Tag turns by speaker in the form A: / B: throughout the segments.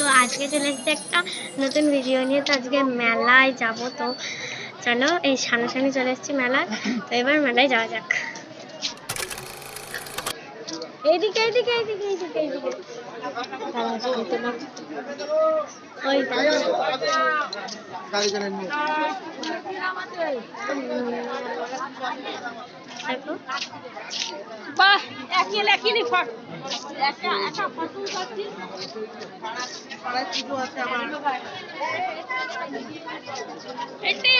A: তো আজকে চলে এসেছে একটা নতুন ভিডিও নিয়ে। তো আজকে মেলায় যাব তো। চলো এই সামনাসামনি চলে এসেছি মেলায়। তো এবার মেলায় যাওয়া যাক। এইদিকে এইদিকে এইদিকে এইদিকে এইদিকে। ওই।
B: বাহ একই একই ফট। একা একা ফটো করছি এটি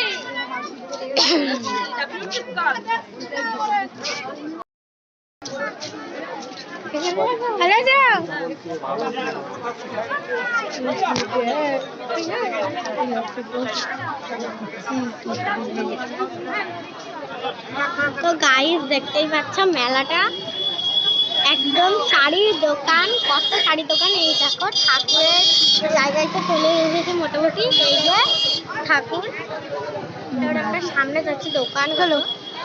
A: হ্যালো তো গাইস দেখতেই পাচ্ছ মেলাটা? একদম শাড়ির দোকান, কত শাড়ির দোকান, এই দেখো, ঠাকুরের জায়গায় তো চলে এসেছে মোটামুটি, এই যে ঠাকুর। সামনে যাচ্ছি দোকানগুলো।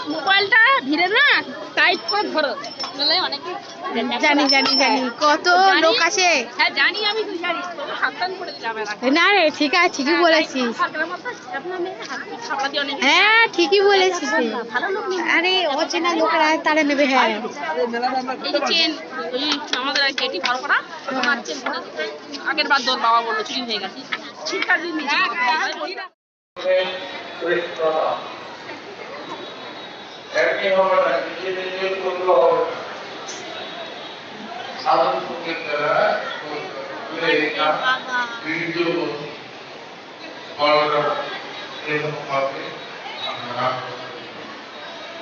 B: মোবাইলটা ধীরে না টাইট করে ধরো। নাহলে অনেকে
C: জানি জানি জানি। কত? লোক আছে
B: হ্যাঁ জানি আমি তুই জানি সাবধান করে যাবে না
C: রে ঠিক আছে ঠিকই বলেছিস।
B: দিয়ে অনেক
C: হ্যাঁ ঠিকই বলেছিস আরে অচেনা লোকরা তারা নেবে হ্যাঁ।
B: এই যে চেন ওই আমাদের কেটি ভালো করা। আগের বার তোর বাবা বলল চুরি হয়ে গেছে। ঠিকঠাক দিন নিচে
D: একই হবে না নিজে নিজে করলে হবে না সাধন যুগের দ্বারা তুলে এটা ভিডিও করাটা এরকম ভাবে আমরা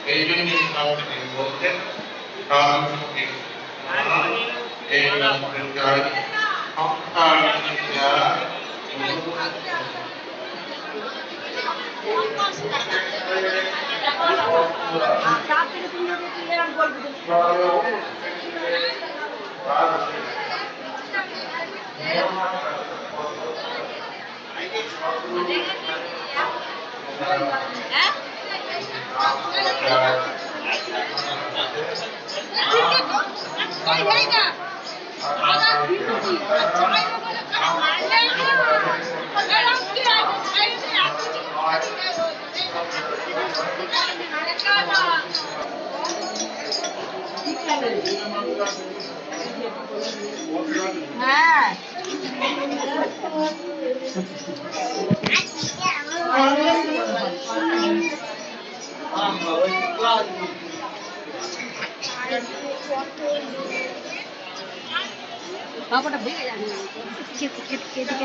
D: এই জন্য আমাকে বলতেন Vai, vai, vai! নামের গাড়ি সংস্কার দেওয়া
B: হ্যাঁ বাবাটা ভেঙে যাবে
A: এদিকে, এদিকে, এদিকে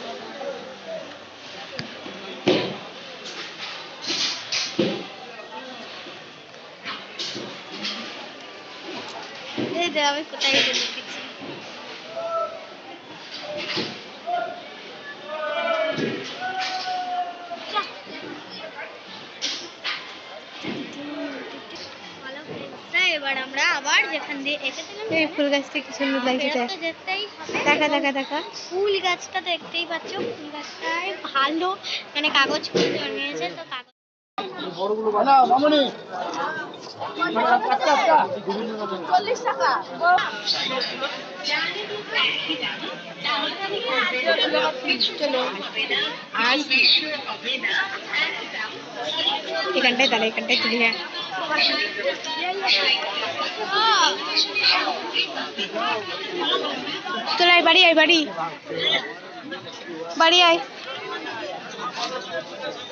A: এই যে আমি কোথায় রা, এবার আমরা আবার যেখান দিয়ে এসেছিলাম
C: এই ফুল গাছটা কি সুন্দর লাগছে দেখা। দেখা দেখা
A: ফুল গাছটা দেখতেই পাচ্ছ ফুল গাছটায় ভালো মানে কাগজ ফুল জন্মিয়েছে তো কাগজ
C: এখানটায় দাঁড়া এখানটায় তুলি হ্যাঁ তোর আয় বাড়ি আয় বাড়ি। বাড়ি আয়।
A: Thank